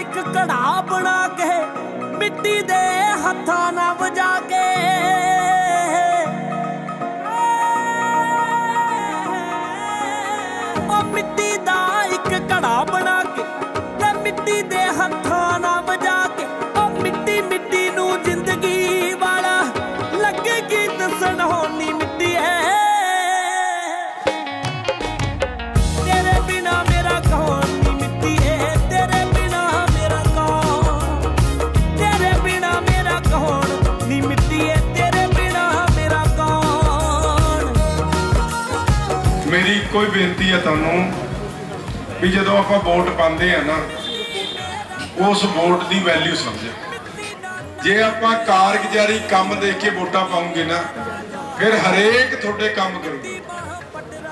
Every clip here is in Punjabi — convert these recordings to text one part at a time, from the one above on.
ਇੱਕ ਘੜਾ ਬਣਾ ਕੇ ਮਿੱਟੀ ਦੇ ਹੱਥਾਂ ਨਾਲ ਵਜਾ ਕੇ। ਉਹ ਮਿੱਟੀ ਦਾ ਇੱਕ ਘੜਾ ਬਣਾ ਕੇ ਤੇ ਮਿੱਟੀ ਦੇ ਹੱਥ ਮੇਰੀ ਇੱਕੋ ਹੀ ਬੇਨਤੀ ਹੈ ਤੁਹਾਨੂੰ ਵੀ ਜਦੋਂ ਆਪਾਂ ਵੋਟ ਪਾਉਂਦੇ ਆ ਨਾ, ਉਸ ਵੋਟ ਦੀ ਵੈਲਿਊ ਸਮਝੋ ਜੇ ਆਪਾਂ ਕਾਰਗੁਜ਼ਾਰੀ ਕੰਮ ਦੇਖ ਕੇ ਵੋਟਾਂ ਪਾਉਂਗੇ ਨਾ, ਫਿਰ ਹਰੇਕ ਤੁਹਾਡੇ ਕੰਮ ਕਰੂਗਾ।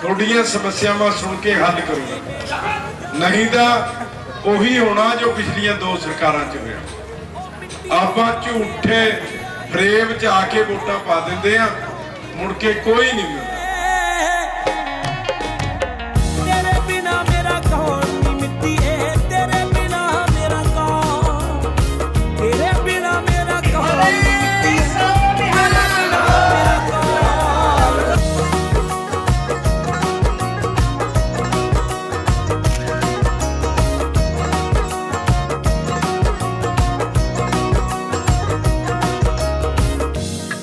ਤੁਹਾਡੀਆਂ ਸਮੱਸਿਆਵਾਂ ਸੁਣ ਕੇ ਹੱਲ ਕਰੂਗਾ। ਨਹੀਂ ਤਾਂ ਉਹੀ ਹੋਣਾ ਜੋ ਪਿਛਲੀਆਂ ਦੋ ਸਰਕਾਰਾਂ 'ਚ ਹੋਇਆ। ਆਪਾਂ ਝੂਠੇ ਫਰੇਮ 'ਚ ਆ ਕੇ ਵੋਟਾਂ ਪਾ ਦਿੰਦੇ ਆ, ਮੁੜ ਕੇ ਕੋਈ ਨਹੀਂ ਮਿਲਦਾ